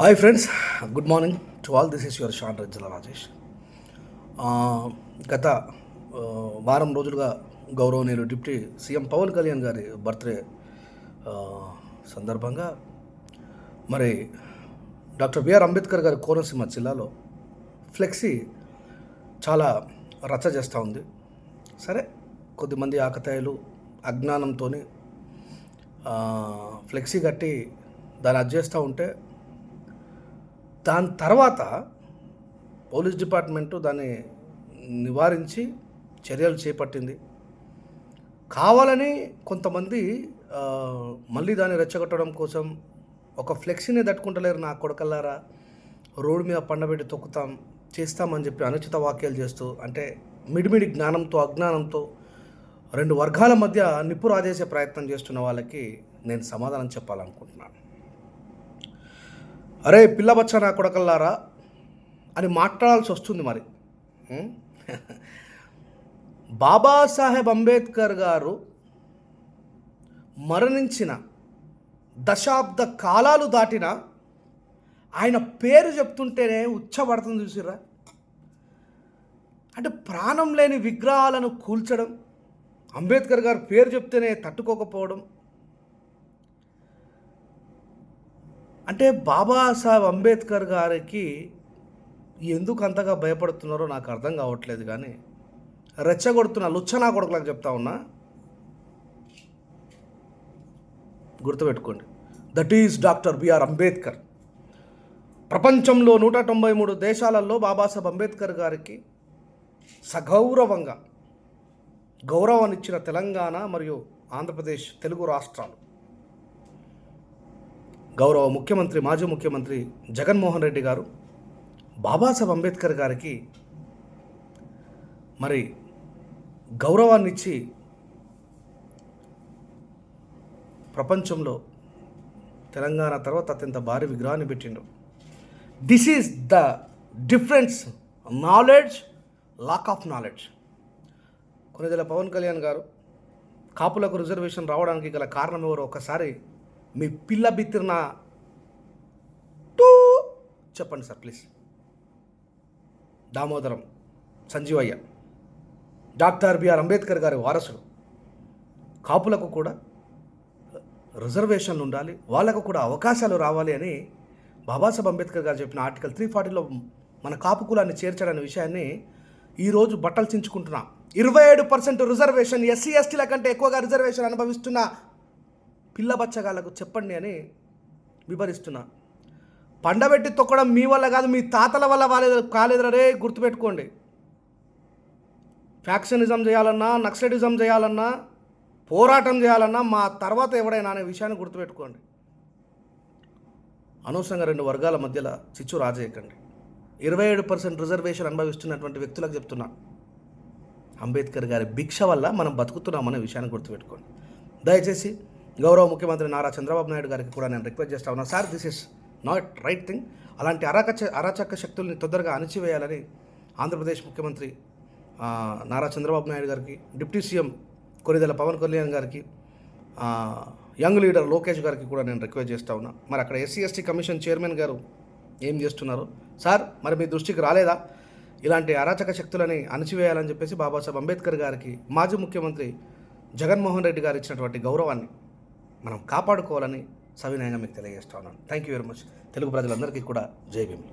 Hi friends good morning to all this is your Shan Rajjala Rajesh గత uh, వారం రోజులుగా గౌరవనీయులు deputy CM Pawan Kalyan గారి బర్త్డే uh, సందర్భంగా మరి డాక్టర్ బిఆర్ అంబేద్కర్ గారి కోనసీమ జిల్లాలో ఫ్లెక్సీ చాలా రచ్చ చేస్తూ ఉంది. సరే కొద్దిమంది ఆకతాయిలు అజ్ఞానంతో uh, ఫ్లెక్సీ కట్టి దాన్ని అది చేస్తూ ఉంటే దాని తర్వాత పోలీస్ డిపార్ట్మెంటు దాన్ని నివారించి చర్యలు చేపట్టింది. కావాలని కొంతమంది మళ్ళీ దాన్ని రెచ్చగొట్టడం కోసం ఒక ఫ్లెక్సీని తట్టుకుంటలేరు నా కొడకల్లారా. రోడ్డు మీద పండబెట్టి తొక్కుతాం చేస్తామని చెప్పి అనుచిత వాక్యాలు చేస్తూ అంటే మిడిమిడి జ్ఞానంతో అజ్ఞానంతో రెండు వర్గాల మధ్య నిప్పు రాజేసే ప్రయత్నం చేస్తున్న వాళ్ళకి నేను సమాధానం చెప్పాలనుకుంటున్నాను. అరే పిల్లబచ్చ నా కొడకల్లారా అని మాట్లాడాల్సి వస్తుంది మరి? బాబాసాహెబ్ అంబేద్కర్ గారు మరణించిన దశాబ్ద కాలాలు దాటిన ఆయన పేరు చెప్తుంటేనే ఉచ్చబడుతుంది చూసిర్రా అంటే ప్రాణం లేని విగ్రహాలను కూల్చడం అంబేద్కర్ గారు పేరు చెప్తేనే తట్టుకోకపోవడం అంటే బాబాసాహెబ్ అంబేద్కర్ గారికి ఎందుకు అంతగా భయపడుతున్నారో నాకు అర్థం కావట్లేదు కానీ రెచ్చగొడుతున్న లుచ్చనా కొడుకులకు చెప్తా ఉన్నా. గుర్తుపెట్టుకోండి. That is doctor B R Ambedkar. ప్రపంచంలో నూట తొంభై మూడు దేశాలలో బాబాసాహెబ్ అంబేద్కర్ గారికి సగౌరవంగా గౌరవాన్నిచ్చిన తెలంగాణ మరియు ఆంధ్రప్రదేశ్ తెలుగు రాష్ట్రాలు. గౌరవ ముఖ్యమంత్రి మాజీ ముఖ్యమంత్రి జగన్మోహన్ రెడ్డి గారు బాబాసాహెబ్ అంబేద్కర్ గారికి మరి గౌరవాన్ని ఇచ్చి ప్రపంచంలో తెలంగాణ తర్వాత అత్యంత భారీ విగ్రహాన్ని పెట్టిండు. This is the difference knowledge lack of knowledge Konidela Pawan Kalyan garu కాపులకు రిజర్వేషన్ రావడానికి గల కారణం ఎవరో ఒకసారి మీ పిల్ల బిత్తిరిన టూ చెప్పండి sir please. Damodaram Sanjeevaiah doctor B R Ambedkar గారి వారసుడు. కాపులకు కూడా రిజర్వేషన్లు ఉండాలి వాళ్ళకు కూడా అవకాశాలు రావాలి అని బాబాసాహెబ్ అంబేద్కర్ గారు చెప్పిన ఆర్టికల్ త్రీ ఫార్టీలో మన కాపు కులాన్ని చేర్చడనే విషయాన్ని ఈరోజు బట్టలు చించుకుంటున్నాం. ఇరవై ఏడు పర్సెంట్ రిజర్వేషన్ ఎస్సీ ఎస్టీల కంటే ఎక్కువగా రిజర్వేషన్ అనుభవిస్తున్న పిల్ల బచ్చగాళ్ళకు చెప్పండి అని వివరిస్తున్నా. పండబెట్టి తొక్కడం మీ వల్ల కాదు మీ తాతల వల్ల వాళ్ళ కాలేదురా రే గుర్తుపెట్టుకోండి. ఫ్యాక్షనిజం చేయాలన్నా నక్సలిజం చేయాలన్నా పోరాటం చేయాలన్నా మా తర్వాత ఎవడైనా అనే విషయాన్ని గుర్తుపెట్టుకోండి. అనవసరంగా రెండు వర్గాల మధ్యలో చిచ్చు రాజేయకండి. ఇరవై ఏడు పర్సెంట్ రిజర్వేషన్ అనుభవిస్తున్నటువంటి వ్యక్తులకు చెప్తున్నా. అంబేద్కర్ గారి భిక్ష వల్ల మనం బతుకుతున్నామనే విషయాన్ని గుర్తుపెట్టుకోండి. దయచేసి గౌరవ ముఖ్యమంత్రి నారా చంద్రబాబు నాయుడు గారికి కూడా నేను రిక్వెస్ట్ చేస్తా ఉన్నా. Sir this is not right thing అలాంటి అరాచక అరాచక శక్తుల్ని తొందరగా అణిచివేయాలని ఆంధ్రప్రదేశ్ ముఖ్యమంత్రి నారా చంద్రబాబు నాయుడు గారికి డిప్యూటీ సీఎం కొనిదెల పవన్ కళ్యాణ్ గారికి యంగ్ లీడర్ లోకేష్ గారికి కూడా నేను రిక్వెస్ట్ చేస్తా ఉన్నా. మరి అక్కడ ఎస్సీ ఎస్టీ కమిషన్ చైర్మన్ గారు ఏం చేస్తున్నారు? సార్ మరి మీ దృష్టికి రాలేదా? ఇలాంటి అరాచక శక్తులని అణచివేయాలని చెప్పేసి బాబాసాహెబ్ అంబేద్కర్ గారికి మాజీ ముఖ్యమంత్రి జగన్మోహన్ రెడ్డి గారు ఇచ్చినటువంటి గౌరవాన్ని మనం కాపాడుకోవాలని సవినయంగా మీకు తెలియజేస్తా ఉన్నాను. Thank you very much Telugu ప్రజలందరికీ కూడా జై భీమ్.